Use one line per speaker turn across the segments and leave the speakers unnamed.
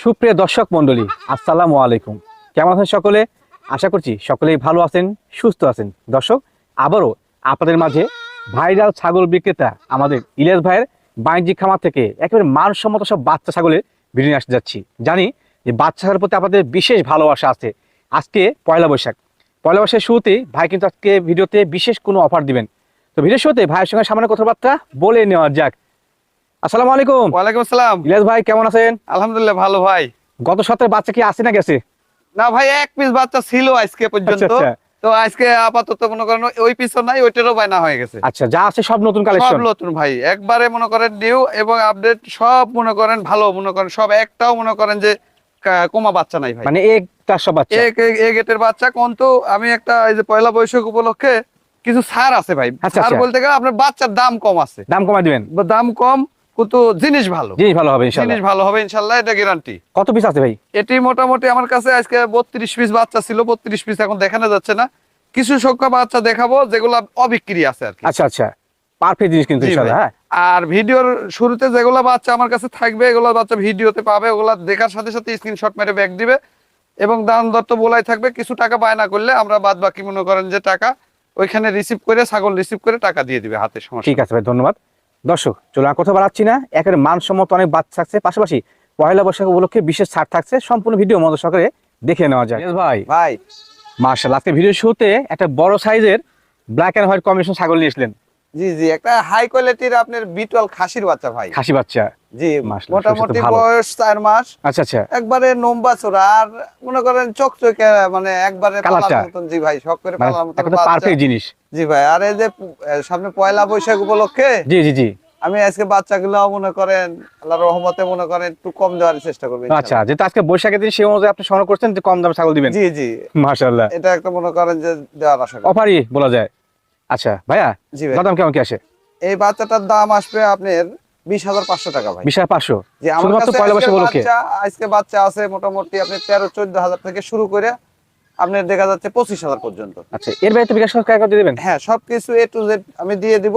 সুপ্রিয় দর্শক মণ্ডলী, আসসালামু আলাইকুম। কেমন আছেন সকলে? আশা করছি সকলেই ভালো আছেন, সুস্থ আছেন। দর্শক, আবারও আপনাদের মাঝে ভাইরাল ছাগল বিক্রেতা আমাদের ইলিয়াস ভাইয়ের বাণিজ্যিক খামার থেকে একেবারে মানসম্মত সব বাচ্চা ছাগলের ভিডিও নিয়ে আসতে যাচ্ছি। জানি যে বাচ্চা ছাগলের প্রতি আপনাদের বিশেষ ভালোবাসা আছে। আজকে পয়লা বৈশাখ। পয়লা বৈশাখের শুরুতেই ভাই কিন্তু আজকে ভিডিওতে বিশেষ কোনো অফার দিবেন। তো ভিডিওর শুরুতে ভাইয়ের সঙ্গে সামান্য কথাবার্তা বলে নেওয়া যাক। আসসালামু আলাইকুম।
ওয়ালাইকুম আসসালাম।
ইলিয়াস ভাই কেমন আছেন?
আলহামদুলিল্লাহ ভালো ভাই।
গত সপ্তাহে বাচ্চা কি আসে না গেছে?
না ভাই এক পিস বাচ্চা ছিল আজকে পর্যন্ত।
আচ্ছা, আচ্ছা।
তো আজকে আপাতত মনে করেন ওই পিসও নাই ওইটারও বায়না হয়ে গেছে।
আচ্ছা যা আছে সব নতুন
সব নতুন ভাই একবারে মনে করেন নিউ এবং আপডেট সব মনে করেন ভালো মনে করেন সব একটাও মনে করেন যে কমা বাচ্চা নাই ভাই।
মানে এক বাচ্চা?
এক এক- গেটের বাচ্চা কিন্তু আমি একটা এই যে পয়লা বৈশাখ উপলক্ষে কিছু ছাড় আছে ভাই। ছাড়
আচ্ছা।
বলতে গেলে আপনার বাচ্চার দাম কম আছে।
দাম কমাই দিবেন?
দাম কম কিন্তু জিনিস ভালো।
জিনিস ভালো হবে
জিনিস ভালো হবে ইনশাল্লাহ এটা গ্যারান্টি
কত পিস আছে ভাই?
এটি মোটামুটি আমার কাছে আজকে বত্রিশ পিস বাচ্চা ছিল বত্রিশ পিস এখন দেখানো যাচ্ছে না। কিছু সংখ্যা বাচ্চা দেখাবো যেগুলো অবিক্রি আছে আর কি।
আচ্ছা আচ্ছা। পারফেক্ট জিনিস কিন্তু। হ্যাঁ।
আর ভিডিওর শুরুতে যেগুলো বাচ্চা আমার কাছে থাকবে এগুলো বাচ্চা ভিডিওতে পাবে ওগুলা দেখার সাথে সাথে স্ক্রিনশট মেরে ব্যাগ দিবে। এবং দাম দত্ত বলাই থাকবে কিছু টাকা বায়না করলে আমরা বাদ বাকি মনে করেন যে টাকা ওইখানে রিসিভ করে ছাগল রিসিভ করে টাকা দিয়ে দিবে হাতে সমস্যা
ঠিক আছে ভাই ধন্যবাদ। দর্শক চলো আর কথা বাড়াচ্ছি না। একেবারে মানসম্মত অনেক বাচ্চা থাকছে। পাশাপাশি পয়লা বৈশাখ উপলক্ষে বিশেষ ছাড় থাকছে। সম্পূর্ণ ভিডিও মতো সহকারে দেখে নেওয়া যায় ভাই।
ভাই।
মার্শাল আজকে ভিডিও শুরুতে একটা বড় সাইজের ব্ল্যাক এন্ড হোয়াইট কম্বিনেশন ছাগল নিয়ে এসলেন
জি জি একটা হাই কোয়ালিটির আপনার বিটল খাসির বাচ্চা ভাই।
খাসি বাচ্চা।
জি
মাশাআল্লাহ,
মোটামুটি বয়স চার মাস।
আচ্ছা আচ্ছা।
একবারে নম্বা চোরা। আর মনে করেন চকচকে মানে একবারে? মতন জি ভাই শখ করে
মানে
পালার মতন
একটা পারফেক্ট জিনিস।
জি ভাই আর এই যে সামনে পয়লা বৈশাখ উপলক্ষে
জি জি জি।
আমি আজকে বাচ্চাগুলো মনে করেন আল্লাহর রহমতে মনে করেন একটু কম দেওয়ার চেষ্টা করব
আচ্ছা যেহেতু আজকে বৈশাখের দিন সেই অনুযায়ী আপনি সংগ্রহ করছেন যে কম দামে ছাগল দিবেন?
জি জি।
মাশাআল্লাহ।
এটা একটা মনে করেন যে দেওয়ার আশা করি।
অফারই বলা যায়। আচ্ছা ভাইয়া
জি ভাই।
দাম কেমন কি আসে?
এই বাচ্চাটার দাম আসবে আপনার বিশ হাজার পাঁচশো টাকা ভাই।
বিশ হাজার পাঁচশো?
যে আমার
শুধুমাত্র
কাছে
পয়লা বৈশাখ
আজকে বাচ্চা আছে মোটামুটি আপনি তেরো চোদ্দ হাজার থেকে শুরু করে আপনার দেখা যাচ্ছে পঁচিশ হাজার পর্যন্ত।
আচ্ছা এর বাইরে বিকাশ করে দিবেন?
হ্যাঁ সবকিছু এ টু জেড আমি দিয়ে দিব।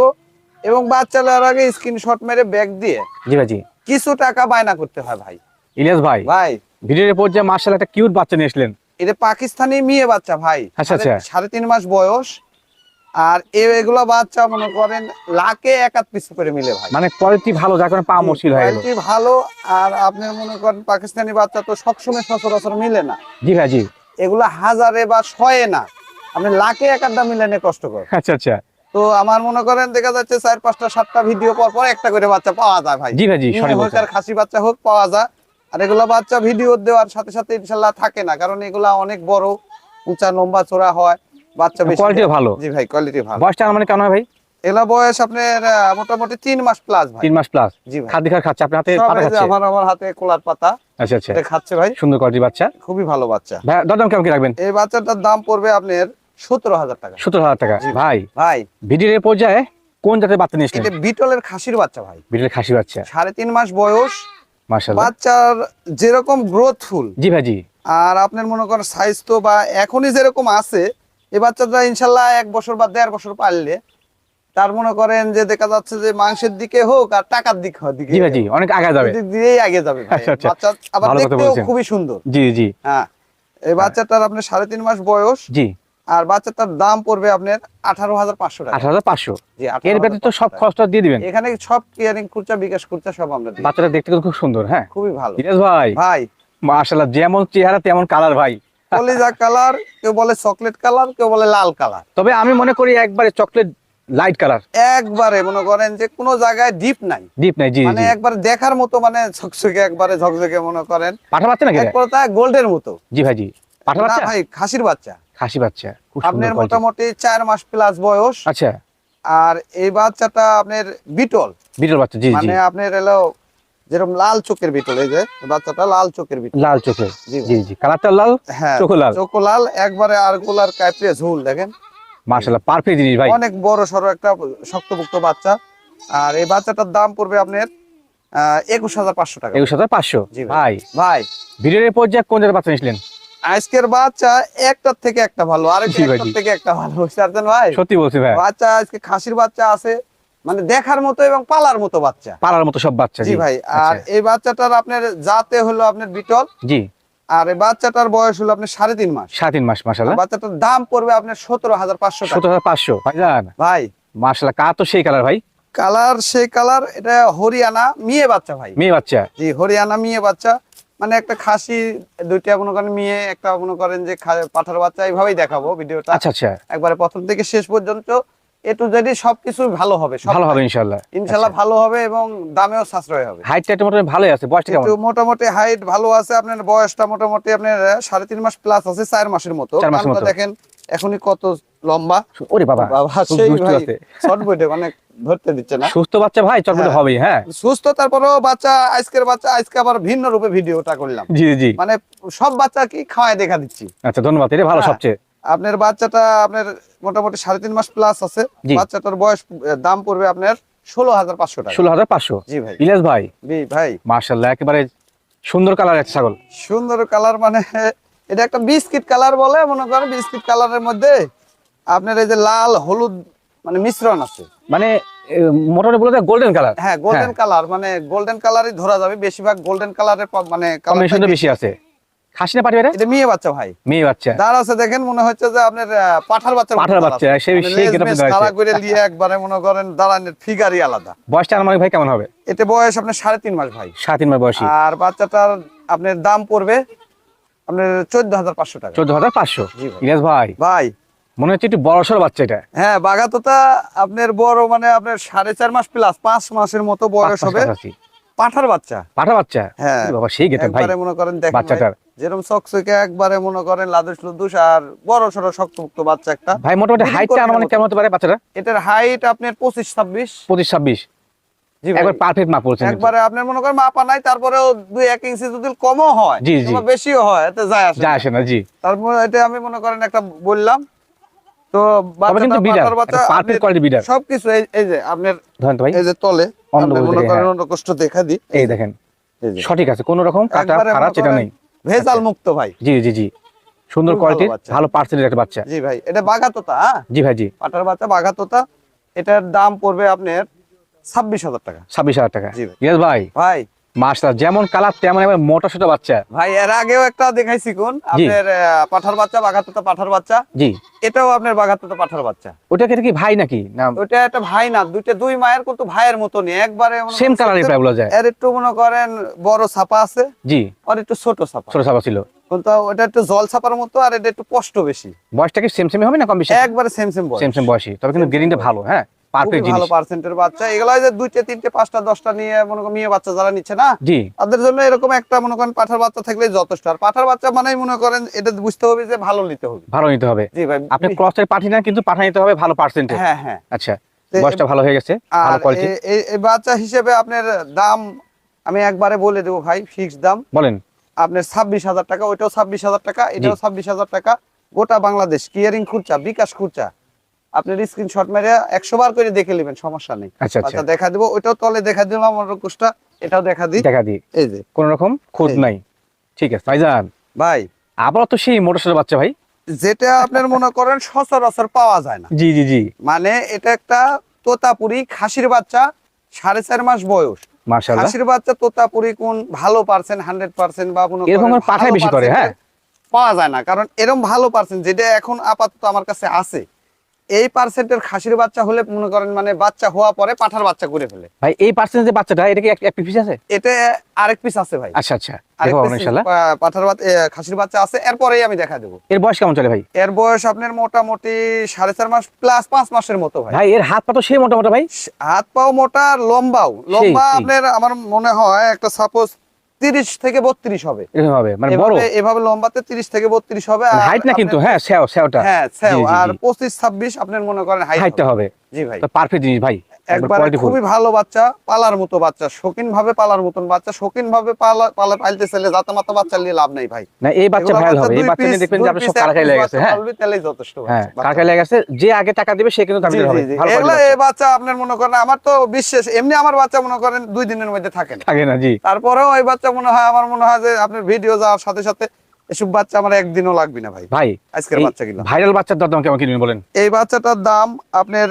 এবং বাচ্চা নেওয়ার আগে স্ক্রিনশট মেরে ব্যাগ দিয়ে
জি ভাই জি।
কিছু টাকা বায়না করতে হয় ভাই।
ইলিয়াস ভাই
ভাই।
ভিডিওর উপর যে মার্শাল একটা কিউট বাচ্চা নিয়ে আসলেন।
এটা পাকিস্তানি মেয়ে বাচ্চা ভাই।
আচ্ছা, আচ্ছা।
সাড়ে- তিন মাস বয়স। আর এগুলা বাচ্চা মনে করেন লাখে এক আধ পিস করে মিলে ভাই।
মানে কোয়ালিটি ভালো যার কারণে পাওয়া মুশকিল হয়ে গেল।
ভালো। আর আপনার মনে করেন পাকিস্তানি বাচ্চা তো সবসময় সচরাচর মিলে না।
জি ভাই জি।
এগুলা হাজারে বা শয়ে না। আপনি লাখে এক মিলেনে কষ্ট করে
আচ্ছা আচ্ছা।
তো আমার মনে করেন দেখা যাচ্ছে চার পাঁচটা সাতটা ভিডিও পর পর একটা করে বাচ্চা পাওয়া যায় ভাই।
জি ভাই জি
হোক আর খাসি বাচ্চা হোক পাওয়া যায়। আর এগুলা বাচ্চা ভিডিও দেওয়ার সাথে সাথে ইনশাল্লাহ থাকে না কারণ এগুলা অনেক বড় উঁচা লম্বা চোরা হয়। বাচ্চা বেশি
কোয়ালিটিও ভালো।
জি ভাই কোয়ালিটি ভালো।
বয়সটা মানে কেন ভাই?
এলা বয়স আপনার মোটামুটি তিন মাস প্লাস ভাই।
তিন মাস প্লাস
জি ভাই।
খাদ্য খাচ্ছে আপনার হাতে পাতা খাচ্ছে?
আমার আমার হাতে কোলার পাতা।
আচ্ছা আচ্ছা।
খাচ্ছে ভাই।
সুন্দর কোয়ালিটি বাচ্চা।
খুবই ভালো বাচ্চা।
ভাই দরদাম কেমন কি রাখবেন?
এই বাচ্চাটার দাম পড়বে আপনার সতেরো হাজার টাকা।
সত্তর হাজার টাকা। ভাই।
ভাই
ভিডিওর পর্যায়ে কোন জাতের বাচ্চা নিয়ে আসলেন?
এটা বিটলের খাসির বাচ্চা ভাই।
ভিডিওর খাসি বাচ্চা।
সাড়ে তিন মাস বয়স। বাচ্চার যেরকম গ্রোথফুল
জি ভাই জি।
আর আপনার মনে করেন সাইজ তো বা এখনই যেরকম আছে এই বাচ্চাটা ইনশাল্লাহ এক বছর বা দেড় বছর পারলে তার মনে করেন যে দেখা যাচ্ছে যে মাংসের দিকে হোক আর টাকার দিক দিকে
জি জি অনেক আগে যাবে।
দিক দিয়েই আগে যাবে।
আচ্ছা, আচ্ছা।
বাচ্চা আবার দেখতেও খুবই সুন্দর।
জি জি
হ্যাঁ এই বাচ্চাটার আপনার সাড়ে তিন মাস বয়স।
জি।
আর বাচ্চাটার দাম পড়বে আপনার আঠারো হাজার পাঁচশো টাকা।
আঠারো হাজার পাঁচশো? এর ব্যতীত
18,500
সব। খরচটা দিয়ে দিবেন?
এখানে সব কেয়ারিং খুচরা বিকাশ খুচরা সব আমরা
বাচ্চাটা দেখতে খুব সুন্দর হ্যাঁ?
খুবই ভালো।
ভাই।
ভাই।
যেমন চেহারা তেমন কালার ভাই।
কলিজা কালার কেউ বলে চকলেট কালার কেউ বলে লাল কালার
তবে আমি মনে করি একবারে চকলেট লাইট কালার
একবারে মনে করেন যে কোনো জায়গায় ডিপ নাই।
ডিপ নাই জি
মানে একবার দেখার মতো মানে ঝকঝকে একবারে ঝকঝকে মনে করেন।
পাঠা বাচ্চা নাকি
এক
এটা?
কথা গোল্ডের মতো।
জি ভাই জি। পাঠা বাচ্চা?
ভাই খাসির বাচ্চা।
খাসি বাচ্চা
আপনার মোটামুটি চার মাস প্লাস বয়স।
আচ্ছা।
আর এই বাচ্চাটা আপনার বিটল।
বিটল বাচ্চা জি জি।
মানে আপনার এলো যেরকম লাল চোখের বিটল এই যে বাচ্চাটা লাল চোখের বিটল।
লাল চোখের।
জি
জি কালারটা লাল
হ্যাঁ
চোখও লাল।
চোখো লাল একবারে আরগুলার কাইপড়ে ঝুল দেখেন।
মার্শাল্লাহ পারফেক্ট জিনিস ভাই।
অনেক বড় সড়ো একটা শক্তপোক্ত বাচ্চা। আর এই বাচ্চাটার দাম পড়বে আপনার একুশ হাজার পাঁচশো টাকা।
একুশ হাজার পাঁচশো?
ভাই।
ভাই। ভিডিওর পর্যায়ে কোন বাচ্চা নিয়েছিলেন?
আজকের বাচ্চা একটার থেকে একটা ভালো আর থেকে একটা ভালো বুঝতে ভাই?
সত্যি বলছি ভাই।
বাচ্চা আজকে খাসির বাচ্চা আছে মানে দেখার মতো এবং পালার মতো বাচ্চা।
পালার মতো সব বাচ্চা
জি। ভাই আর
আচ্ছা।
এই বাচ্চাটার আপনার জাতে হলো আপনার বিটল।
জি।
আর বাচ্চাটার বয়স হলো আপনার সাড়ে তিন মাস।
সাড়ে তিন মাস মাসাল্লাহ
বাচ্চাটার দাম পড়বে আপনার সতেরো হাজার পাঁচশো
সতেরো হাজার পাঁচশো
ভাই।
মাসাল্লাহ কা তো সেই কালার ভাই?
কালার সেই কালার এটা হরিয়ানা মেয়ে বাচ্চা ভাই।
মেয়ে বাচ্চা।
জি হরিয়ানা মেয়ে বাচ্চা। মানে একটা খাসি দুইটা মনে করেন মেয়ে একটা মনে করেন যে পাঠার বাচ্চা এইভাবেই দেখাবো ভিডিওটা।
আচ্ছা আচ্ছা।
একবারে প্রথম থেকে শেষ পর্যন্ত এ টু জেডি সবকিছু ভালো হবে
ভালো হবে ইনশাল্লাহ
ভালো হবে এবং দামেও সাশ্রয় হবে।
হাইট টাইট মোটামুটি ভালোই আছে বয়সটা কেমন?
একটু মোটামুটি হাইট ভালো আছে আপনার বয়সটা মোটামুটি আপনার সাড়ে তিন মাস প্লাস আছে চার মাসের মতো। দেখেন এখনই কত লম্বা।
ওরে বাবা
বাবা সেই ভাই। শর্ট বইটে মানে ধরতে দিচ্ছে না।
সুস্থ বাচ্চা ভাই চটপটে
হ্যাঁ।
হবেই হ্যাঁ।
সুস্থ তারপরেও বাচ্চা আজকের বাচ্চা আজকে আবার ভিন্ন রূপে ভিডিওটা করলাম।
জি জি।
মানে সব বাচ্চা কি খাওয়ায় দেখা দিচ্ছি।
আচ্ছা ধন্যবাদ এটা ভালো
হ্যাঁ।
সবচেয়ে।
আপনার বাচ্চাটা আপনার মোটামুটি সাড়ে তিন মাস প্লাস আছে। বাচ্চাটার বয়স দাম পড়বে আপনার ষোলো হাজার পাঁচশো টাকা।
ষোলো হাজার পাঁচশো?
জি ভাই।
ভাই?
ভাই।
মার্শাল্লাহ একেবারে সুন্দর কালার একটা ছাগল।
সুন্দর কালার মানে এটা একটা বিস্কিট কালার বলে মনে করেন বিস্কিট কালারের মধ্যে আপনার এই যে লাল হলুদ মানে মিশ্রণ আছে।
মানে মোটামুটি বলে গোল্ডেন কালার
হ্যাঁ গোল্ডেন কালার মানে গোল্ডেন কালারই ধরা যাবে। বেশিরভাগ গোল্ডেন কালারের মানে কালার
বেশি আছে। খাসি না পাটি এটা
মেয়ে বাচ্চা ভাই।
মেয়ে বাচ্চা।
দাঁড় আছে দেখেন মনে হচ্ছে যে আপনার পাঠার বাচ্চা
পাঁঠার বাচ্চা, সেই- সেই।
করে নিয়ে একবারে মনে করেন দাঁড়ানোর ফিগারই আলাদা।
বয়সটা আনুমানিক ভাই কেমন হবে?
এতে বয়স আপনার সাড়ে তিন মাস ভাই।
সাত তিন মাস বয়সী।
আর বাচ্চাটার আপনার দাম পড়বে আপনার চোদ্দ হাজার পাঁচশো টাকা।
চোদ্দ হাজার পাঁচশো। ইলিয়াস ভাই।
ভাই।
মনে হচ্ছে একটু বড় সড় বাচ্চা এটা।
হ্যাঁ বাগাতোতা আপনার বড় মানে আপনার সাড়ে চার মাস প্লাস পাঁচ মাসের মতো বয়স হবে। পাঠার বাচ্চা।
পাঠা বাচ্চা?
হ্যাঁ।
বাবা সেই গেটা ভাই।
একবারে মনে করেন দেখেন
বাচ্চাটার।
যেরকম চকচকে একবারে মনে করেন লাদুস লুদুস আর বড় সড়ো শক্তমুক্ত বাচ্চা একটা।
ভাই মোটামুটি হাইটটা আনুমানিক কেমন হতে পারে বাচ্চাটা
এটার হাইট আপনার পঁচিশ ছাব্বিশ।
পঁচিশ ছাব্বিশ।
জি
একবার পারফেক্ট মাপ
একবারে আপনার মনে করেন মাপা নাই তারপরেও দুই এক ইঞ্চি যদি কমও হয়
জি, জি।
বেশিও হয় এতে যায় আসে
যা
না।
আসে না জি।
তারপর এটা আমি মনে করেন একটা বললাম তো
পারফেক্ট কোয়ালিটি বিডার
সবকিছু এই- যে আপনার
ধরেন ভাই
এই যে তলে মনে করেন। অন্য কষ্ট দেখা দিই।
এই দেখেন সঠিক আছে কোনো রকম কাটা খারাপ সেটা নেই।
ভেজাল মুক্ত ভাই।
জি জি জি। সুন্দর কোয়ালিটির ভালো পার্সেন্টের একটা বাচ্চা।
জি ভাই এটা বাঘাতোতা হ্যাঁ?
জি ভাই জি।
পাটার বাচ্চা বাঘাতোতা এটার দাম পড়বে আপনার ছাব্বিশ হাজার টাকা।
ছাব্বিশ হাজার টাকা।
জি ভাই।
ভাই।
ভাই
যেমন কালার তেমন এবার মোটা সোটা বাচ্চা।
ভাই এর আগেও একটা দেখাইছি কোন? আপনার পাঠার বাচ্চা বাঘাতোতা পাঠার বাচ্চা?
জি।
এটাও আপনার বাঘাতোতা পাঠার বাচ্চা।
ওটা কি ভাই নাকি? না।
ওটা একটা ভাই না দুইটা দুই মায়ের কিন্তু ভাইয়ের মতনই। একবারে
সেম কালারই প্রায় বলা যায়।
এর একটু মনে করেন বড় ছাপা আছে।
জি।
আর একটু ছোট ছাপা।
ছোট সাবা ছিল।
কিন্তু ওটা একটু জল ছাপার মতো আর এটা একটু কষ্ট বেশি।
বয়সটা কি সেম সেম হবে না কম বেশি?
একবারে সেম সেম বয়স।
সেম সেম বয়সী তবে কিন্তু গ্রেডিংটা ভালো হ্যাঁ? পারফেক্ট
ভালো পার্সেন্টের বাচ্চা। এগুলো যে দুইটা তিনটে পাঁচটা দশটা নিয়ে মনে করেন মেয়ে বাচ্চা যারা নিচ্ছে না
জি।
তাদের জন্য এরকম একটা মনে করেন পাঠার বাচ্চা থাকলে যথেষ্ট। আর পাঠার বাচ্চা মানেই মনে করেন এটা বুঝতে হবে যে ভালো নিতে হবে।
ভালো নিতে হবে।
জি ভাই
আপনি ক্রসের পাঠি না কিন্তু পাঠা নিতে হবে ভালো পার্সেন্টেজ
হ্যাঁ হ্যাঁ।
আচ্ছা বয়সটা ভালো হয়ে গেছে ভালো কোয়ালিটি
এ- এ- এই বাচ্চা হিসেবে আপনার দাম আমি একবারে বলে দেবো ভাই ফিক্স দাম।
বলেন।
আপনার ছাব্বিশ হাজার টাকা ওইটাও ছাব্বিশ হাজার টাকা এটাও ছাব্বিশ হাজার টাকা। গোটা বাংলাদেশ কিয়ারিং খুরচা বিকাশ খুরচা আপনার স্ক্রিনশট মেরে একশো বার করে দেখে নেবেন সমস্যা নেই।
আচ্ছা আচ্ছা।
দেখা দিব ওইটাও তলে দেখা দিলাম আমার কোষটা এটাও দেখা দিই।
দেখা দিই।
এই যে।
কোন রকম খোঁজ নাই। ঠিক আছে ভাইজান।
ভাই।
আবার তো সেই মোটর সোটা বাচ্চা ভাই।
যেটা আপনার মনে করেন সচরাচর পাওয়া যায় না।
জি জি জি।
মানে এটা একটা তোতাপুরি খাসির বাচ্চা সাড়ে চার মাস বয়স। খাসির বাচ্চা তোতাপুরি কোন ভালো পার্সেন্ট হান্ড্রেড পার্সেন্ট বা
এরকম পাঠায় বেশি করে, হ্যাঁ?
পাওয়া যায় না। কারণ এরকম ভালো পার্সেন্ট যেটা এখন আপাতত আমার কাছে আছে। এই পার্সেন্টের খাসির বাচ্চা হলে মনে করেন মানে বাচ্চা হওয়া পরে পাঠার বাচ্চা করে ফেলে।
ভাই এই পার্সেন্টেজ বাচ্চাটা এটা কি এক- পিস আছে?
এটা আরেক পিস আছে ভাই।
আচ্ছা আচ্ছা।
পাঠার খাসির বাচ্চা আছে। এরপরেই আমি দেখা দেবো।
এর বয়স কেমন চলে ভাই?
এর বয়স আপনার মোটামুটি সাড়ে চার মাস প্লাস পাঁচ মাসের মতো ভাই।
ভাই এর হাত পা তো সেই মোটা মোটা ভাই?
হাত পাও মোটা লম্বাও। লম্বা আপনার আমার মনে হয় একটা সাপোজ তিরিশ থেকে বত্রিশ হবে।
হবে মানে বড়?
এভাবে লম্বাতে তিরিশ থেকে বত্রিশ হবে আর
হাইট না কিন্তু হ্যাঁ সেও সেওটা।
হ্যাঁ
জি,
আর। পঁচিশ ছাব্বিশ আপনার মনে করেন হাইট
হাইটটা হবে।
জি ভাই।
তো পারফেক্ট জিনিস ভাই। একবার
একবার খুবই ভালো বাচ্চা পালার মতো বাচ্চা শৌখিন ভাবে পালার মতন বাচ্চা শৌখিন ভাবে পালা পালা পালতে চাইলে জাতা মাতা বাচ্চা নিয়ে লাভ নাই ভাই।
না এই বাচ্চা ভাইরাল হবে। এই বাচ্চা নিয়ে দেখবেন যে
দুই
আপনার সব লেগে গেছে হ্যাঁ।
তাহলেই যথেষ্ট
হ্যাঁ লেগে গেছে। যে আগে টাকা দিবে সে কিন্তু দাম হবে। ভালো
এই বাচ্চা আপনার মনে করেন আমার তো বিশ্বাস এমনি আমার বাচ্চা মনে করেন দুই দিনের মধ্যে থাকে না।
থাকে না জি।
তারপরেও ওই বাচ্চা মনে হয় আমার মনে হয় যে আপনার ভিডিও যাওয়ার সাথে সাথে এসব বাচ্চা আমার একদিনও লাগবে না ভাই।
ভাই
আজকের বাচ্চা গুলো
ভাইরাল বাচ্চার দাম কেমন কিনবেন বলেন?
এই বাচ্চাটার দাম আপনার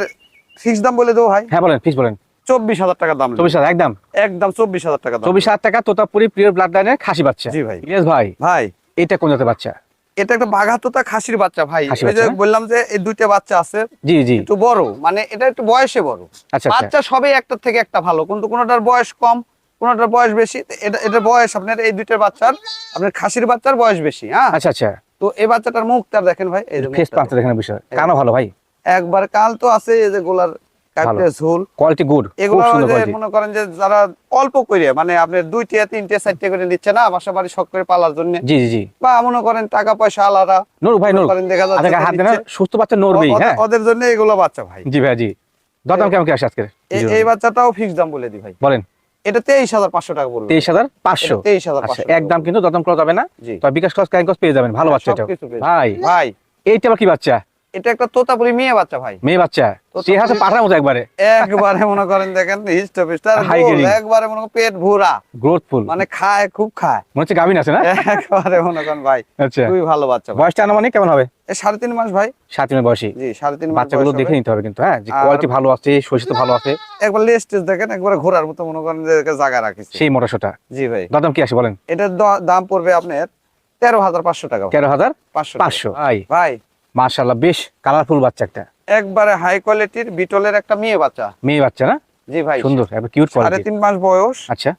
ফিক্স দাম বলে দেবো ভাই।
হ্যাঁ বলেন ফিক্স বলেন।
চব্বিশ হাজার টাকা দাম
চব্বিশ হাজার একদম?
একদম চব্বিশ হাজার টাকা
চব্বিশ হাজার টাকা তোতাপুরি প্রিয় ব্লাড লাইনের খাসি বাচ্চা।
জি ভাই।
ইলিয়াস ভাই।
ভাই।
এটা কোন জাতের বাচ্চা?
এটা একটা বাঘাতোতা খাসির বাচ্চা ভাই। ওই যে বললাম যে এই দুইটা বাচ্চা আছে
জি জি।
একটু বড় মানে এটা একটু বয়সে বড়।
আচ্ছা আচ্ছা।
বাচ্চা সবই একটা থেকে একটা ভালো কিন্তু কোনোটার বয়স কম কোনটার বয়স বেশি এটা এটার বয়স আপনার এই দুইটার বাচ্চার আপনার খাসির বাচ্চার বয়স বেশি হ্যাঁ?
আচ্ছা আচ্ছা।
তো এই বাচ্চাটার মুখটা দেখেন ভাই এই
ফেস পাঁচটা দেখেন। বিষয়। কানো ভালো ভাই।
একবার কাল তো আছে এই যে গোলার
কোয়ালিটি গুড
মনে করেন যে যারা অল্প করে মানে আপনার দুইটা তিনটে চারটে করে নিচ্ছে না বাসা বাড়ি শখ করে পালার জন্য?
জি জি জি।
বা মনে করেন টাকা পয়সা আলাদা
নূর ভাই নূর।
দেখা যাচ্ছে
আচ্ছা। সুস্থ বাচ্চা নড়বেই হ্যাঁ।
ওদের জন্য এগুলো বাচ্চা ভাই।
জি ভাই জি। কেমন কি আসে আজকে
এই বাচ্চাটাও ফিক্স দাম বলে দি ভাই।
বলেন।
এটা তেইশ হাজার পাঁচশো টাকা বলবে
তেইশ হাজার পাঁচশো।
তেইশ হাজার
আচ্ছা একদম কিন্তু দরদাম করা যাবে না? তো বিকাশ ক্যাঙ্কস পেয়ে যাবেন ভালো বাচ্চা
সবকিছু পেয়ে
ভাই।
ভাই।
এইটা কি বাচ্চা?
এটা একটা তোতাপুরি মেয়ে বাচ্চা ভাই।
মেয়ে বাচ্চা?
তোতাপুরি-
চেহারা তো পাঠার মতো একবারে।
একবারে মনে করেন দেখেন. একবারে মনে পেট ভরা।
গ্রোথফুল
মানে খায় খুব খায়।
মনে হচ্ছে গাভিন আছে না?
একবারে মনে করেন ভাই
আচ্ছা।
খুবই ভালো বাচ্চা ভাই।
বয়সটা আনুমানিক কেমন হবে?
সাড়ে তিন মাস ভাই।
সাত দিনের বয়সী।
জি সাড়ে তিন মাস
বাচ্চাগুলো দেখে নিতে হবে কিন্তু হ্যাঁ? যে কোয়ালিটি ভালো আছে শরীর তো ভালো আছে।
একবার লেস টেস দেখেন একবারে ঘোরার মতো মনে করেন যে জায়গা রাখিস
সেই মোটাসোটা
জি ভাই।
দরদাম কি আসে বলেন?
এটার দাম পড়বে আপনার তেরো হাজার পাঁচশো টাকা
তেরো হাজার
পাঁচশো
পাঁচশো। ভাই
ভাই
মার্শাল্লাহ বেশ কালারফুল বাচ্চা একটা।
একবারে হাই কোয়ালিটির বিটলের একটা মেয়ে বাচ্চা।
মেয়ে বাচ্চা না?
জি ভাই।
সুন্দর একবার কিউট কোয়ালিটি
তিন মাস বয়স।
আচ্ছা।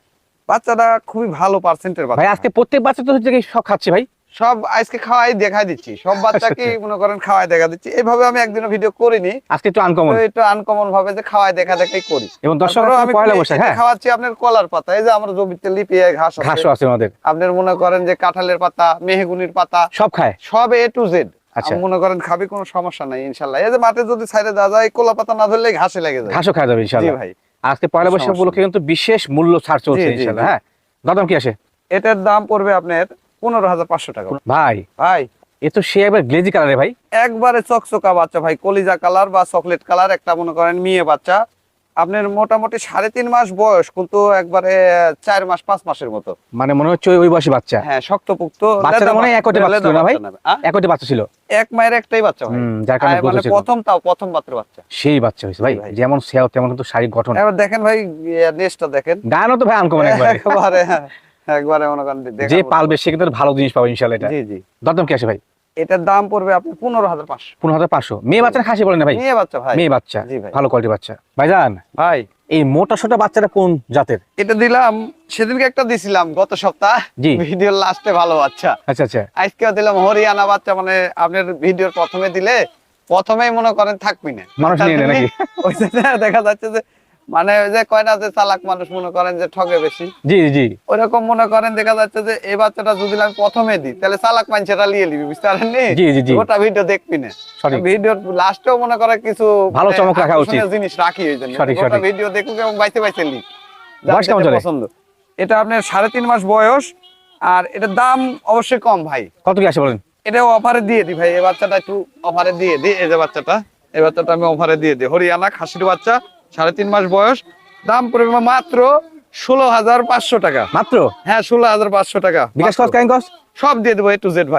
বাচ্চাটা খুবই ভালো পার্সেন্টের বাচ্চা।
ভাই আজকে প্রত্যেক বাচ্চা তো হচ্ছে কি সব খাচ্ছে ভাই?
সব আজকে খাওয়াই দেখাই দিচ্ছি। সব বাচ্চাকে মনে করেন খাওয়াই দেখা দিচ্ছি। এইভাবে আমি একদিনও ভিডিও করিনি।
আজকে একটু আনকমন
তো একটু আনকমন ভাবে যে খাওয়াই দেখা দেখাই করি।
এবং দর্শক
আমি
পয়লা বৈশাখ হ্যাঁ।
খাওয়াচ্ছি আপনার কলার পাতা। এই যে আমরা জমিতে লিপিয়ে ঘাস আছে।
ঘাসও আছে আমাদের।
আপনার মনে করেন যে কাঁঠালের পাতা মেহগুনির পাতা
সব খায়।
সব এ টু জেড
আচ্ছা।
মনে করেন খাবি কোনো সমস্যা নাই ইনশাল্লাহ। এই যে মাঠে যদি ছাইড়ে দেওয়া যায় কলা পাতা না ধরলে ঘাসে লেগে যায়।
ঘাসও খাওয়া যাবে
ভাই।
আজকে পয়লা বৈশাখ উপলক্ষে কিন্তু বিশেষ মূল্য ছাড় চলছে হ্যাঁ দরদাম কি আসে?
এটার দাম পড়বে আপনার পনেরো হাজার পাঁচশো টাকা।
ভাই
ভাই।
এ তো সে একবার গ্লেজি কালারে ভাই।
একবারে চকচকা বাচ্চা ভাই। কলিজা কালার বা চকলেট কালার একটা মনে করেন মেয়ে বাচ্চা। আপনার মোটামুটি সাড়ে তিন মাস বয়স কিন্তু একবারে চার মাস পাঁচ মাসের মতো।
মানে মনে হচ্ছে ওই- বয়সী বাচ্চা?
হ্যাঁ শক্তপুক্ত লেদা
মনে একটে
বাচ্চা,
ছিল না ভাই?
বাচ্চা
একটি বাচ্চা ছিল?
এক মায়ের একটাই বাচ্চা
যার কারণে
মানে প্রথম তাও প্রথম বাচ্চার বাচ্চা।
সেই বাচ্চা হয়েছে ভাই। যেমন সেও তেমন কিন্তু শারীরিক গঠন।
এবার দেখেন ভাই নেক্সটটা দেখেন।
গানও তো ভাই আনকমন একবারে।
একবারে একবারে মনে করেন
যে পালবে সে কিন্তু ভালো জিনিস পাবে ইনশাআল্লাহ এটা।
জি জি।
দরদাম কি আসে ভাই?
এটার দাম পড়বে আপনি পনেরো হাজার পাঁচশো।
পনেরো হাজার পাঁচশো। মেয়ে বাচ্চা খাসি বলেন ভাই?
মেয়ে বাচ্চা ভাই।
মেয়ে বাচ্চা ভালো কোয়ালিটি বাচ্চা। ভাইজান
ভাই।
এই মোটা সোটা বাচ্চাটা কোন জাতের?
এটা দিলাম সেদিনকে একটা দিছিলাম গত সপ্তাহ।
জি।
ভিডিওর লাস্টে ভালো বাচ্চা।
আচ্ছা আচ্ছা।
আজকেও দিলাম হরিয়ানা বাচ্চা মানে আপনার ভিডিওর প্রথমে দিলে প্রথমেই মনে করেন থাকবি না।
মানুষ নিয়ে নাকি?
দেখা যাচ্ছে যে মানে ওই যে কয় না যে চালাক মানুষ মনে করেন যে ঠগে বেশি
জি জি
ওইরকম মনে করেন দেখা যাচ্ছে যে এই বাচ্চাটা যদি আমি প্রথমে দিই তাহলে চালাক মানুষেরা লিয়ে নিবি বুঝতে পারেননি
জি, জি, জি।
ওটা ভিডিও দেখবি না। ভিডিওর লাস্টেও মনে করে কিছু
ভালো
মানে
চমক রাখা উচিত।
জিনিস রাখি ওই জন্য ওটা। ভিডিও দেখুক এবং বাইতে বাইতে লি
বয়স কেমন চলে?
পছন্দ এটা আপনার সাড়ে তিন মাস বয়স আর এটার দাম অবশ্যই কম ভাই
কত কি আসে বলেন
এটা অফারে দিয়ে দিই ভাই এই বাচ্চাটা একটু অফারে দিয়ে দিই এই যে বাচ্চাটা এই বাচ্চাটা আমি অফারে দিয়ে দিই হরিয়ানা খাসির বাচ্চা সাড়ে তিন মাস বয়স। দাম পড়বে মাত্র ষোলো হাজার পাঁচশো টাকা।
মাত্র?
হ্যাঁ ষোলো হাজার পাঁচশো টাকা।
বিকাশ কস কাইন কস
সব দিয়ে দেবো এ টু জেড ভাই।